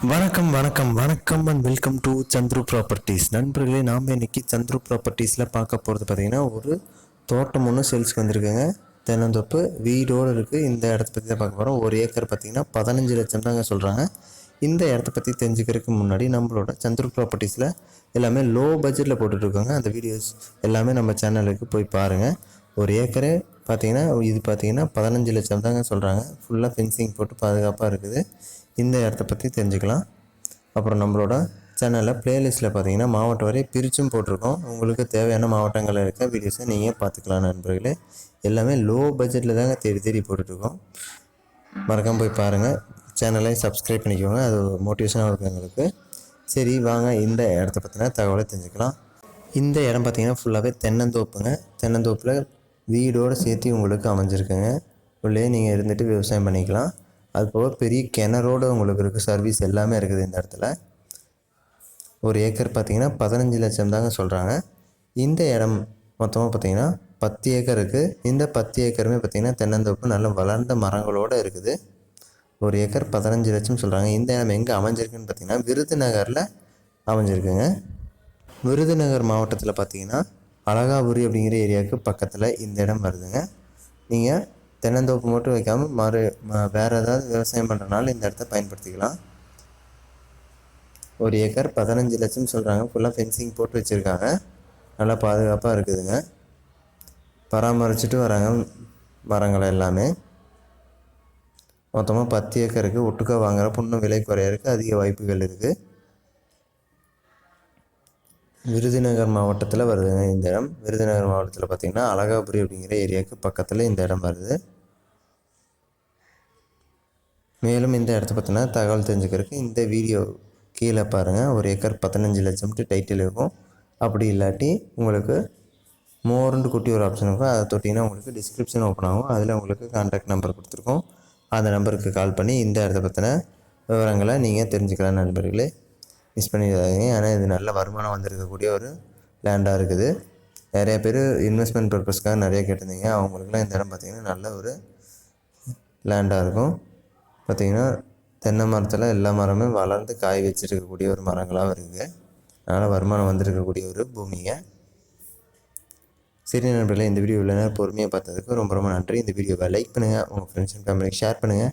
வணக்கம் வணக்கம் வணக்கம் and welcome to Chandru properties நண்பர்களே நாம் இன்னைக்கு சந்துரு ப்ராப்பர்ட்டிஸில் பார்க்க போகிறது பார்த்தீங்கன்னா ஒரு தோட்டம் ஒன்று சேல்ஸ்க்கு வந்திருக்குங்க. தென்னந்தோப்பு வீடோடு இருக்குது இந்த இடத்த பற்றி தான் பார்க்க போகிறோம் ஒரு ஏக்கர் பார்த்தீங்கன்னா பதினஞ்சு லட்சம் தாங்க சொல்கிறாங்க இந்த இடத்த பற்றி தெரிஞ்சுக்கிறதுக்கு முன்னாடி நம்மளோட சந்துரு ப்ராப்பர்ட்டிஸில் எல்லாமே லோ பட்ஜெட்டில் போட்டுட்ருக்கோங்க அந்த வீடியோஸ் எல்லாமே நம்ம சேனலுக்கு போய் பாருங்கள் ஒரு ஏக்கரே பார்த்தீங்கன்னா இது பார்த்தீங்கன்னா பதினஞ்சு லட்சம் தாங்க சொல்கிறாங்க ஃபுல்லாக ஃபென்சிங் போட்டு பாதுகாப்பாக இருக்குது. இந்த இடத்த பற்றி தெரிஞ்சுக்கலாம். அப்புறம் நம்மளோட சேனலில் ப்ளேலிஸ்ட்டில் பார்த்தீங்கன்னா மாவட்டம் வரை பிரித்தும் போட்டிருக்கோம். உங்களுக்கு தேவையான மாவட்டங்களில் இருக்க வீடியோஸை நீங்கள் பார்த்துக்கலாம் நண்பர்களே. எல்லாமே லோ பட்ஜெட்டில் தாங்க தேடி தேடி போட்டுட்ருக்கோம். மறக்காமல் போய் பாருங்கள் சேனலை சப்ஸ்கிரைப் பண்ணிக்கோங்க. அது ஒரு மோட்டிவேஷனாக இருக்கும் எங்களுக்கு. சரி வாங்க. இந்த இடத்த பற்றின தகவலை தெரிஞ்சுக்கலாம். இந்த இடம் பார்த்தீங்கன்னா ஃபுல்லாகவே தென்னந்தோப்புங்க. தென்னந்தோப்பில் வீடோடு சேர்த்து உங்களுக்கு அமைஞ்சிருக்குங்க. உள்ளே நீங்கள் இருந்துட்டு விவசாயம் பண்ணிக்கலாம். அது போக பெரிய கிணறோடு உங்களுக்கு இருக்குது சர்வீஸ் எல்லாமே இருக்குது இந்த இடத்துல. ஒரு ஏக்கர் பார்த்திங்கன்னா பதினஞ்சு லட்சம் தாங்க சொல்கிறாங்க இந்த இடம் மொத்தமாக பார்த்தீங்கன்னா பத்து ஏக்கர் இருக்குது இந்த பத்து ஏக்கருமே பார்த்தீங்கன்னா தென்னந்தோப்பு நல்ல வளர்ந்த மரங்களோடு இருக்குது. ஒரு ஏக்கர் பதினஞ்சு லட்சம் சொல்கிறாங்க இந்த இடம் எங்கே அமைஞ்சிருக்குன்னு பார்த்தீங்கன்னா விருதுநகரில் அமைஞ்சிருக்குங்க. விருதுநகர் மாவட்டத்தில் பார்த்தீங்கன்னா அழகாபுரி அப்படிங்கிற ஏரியாவுக்கு பக்கத்தில் இந்த இடம் வருதுங்க. நீங்கள் தென்னந்தோப்பு மட்டும் வைக்காமல் மறு வேறு ஏதாவது விவசாயம் பண்ணுறனால இந்த இடத்த பயன்படுத்திக்கலாம். ஒரு ஏக்கர் பதினஞ்சு லட்சம் சொல்கிறாங்க ஃபுல்லாக ஃபென்சிங் போட்டு வச்சுருக்காங்க. நல்லா பாதுகாப்பாக இருக்குதுங்க. பராமரிச்சுட்டு வராங்க. மரங்களை எல்லாமே. மொத்தமாக பத்து ஏக்கருக்கு ஒட்டுக்கா வாங்குறப்ப இன்னும் விலை குறையறதுக்கு அதிக வாய்ப்புகள் இருக்குது விருதுநகர் மாவட்டத்தில் வருதுங்க இந்த இடம் விருதுநகர் மாவட்டத்தில் பார்த்தீங்கன்னா அழகாபுரி அப்படிங்கிற ஏரியாவுக்கு பக்கத்தில் இந்த இடம் வருது. மேலும் இந்த இடத்த பற்றின தகவல் தெரிஞ்சுக்கிறதுக்கு இந்த வீடியோ கீழே பாருங்கள் ஒரு ஏக்கர் பதினஞ்சு லட்சம்ட்டு டைட்டில் இருக்கும். அப்படி இல்லாட்டி உங்களுக்கு மோர்னு குட்டி ஒரு ஆப்ஷன் இருக்கும். அதை தொட்டிங்கன்னா உங்களுக்கு டிஸ்கிரிப்ஷன் ஓப்பன் ஆகும். அதில் உங்களுக்கு கான்டாக்ட் நம்பர் கொடுத்துருக்கோம். அந்த நம்பருக்கு கால் பண்ணி இந்த இடத்த பற்றின விவரங்களை நீங்கள் தெரிஞ்சுக்கலாம் நண்பர்களே. மிஸ் பண்ணிடாதீங்க. ஏன்னா இது நல்ல வருமானம் வந்திருக்கக்கூடிய ஒரு லேண்டாக இருக்குது. நிறைய பேர் இன்வெஸ்ட்மெண்ட் பர்பஸ்க்காக நிறைய கேட்டிருந்தீங்க. அவங்களுக்குலாம் இந்த இடம் பார்த்திங்கன்னா நல்ல ஒரு லேண்டாக இருக்கும். பார்த்திங்கன்னா தென்னை மரத்தில் எல்லா மரமே வளர்ந்து காய் வச்சிருக்கக்கூடிய ஒரு மரங்களாகவும் இருக்குது. அதனால் வருமானம் வந்திருக்கக்கூடிய ஒரு பூமிங்க. சரி நண்பர்களே இந்த வீடியோ இவ்வளோ நேரம் பொறுமையாக பார்த்ததுக்கு ரொம்ப ரொம்ப நன்றி. இந்த வீடியோவை லைக் பண்ணுங்கள் உங்கள் ஃப்ரெண்ட்ஸ் அண்ட் ஃபேமிலிக்கு ஷேர் பண்ணுங்கள்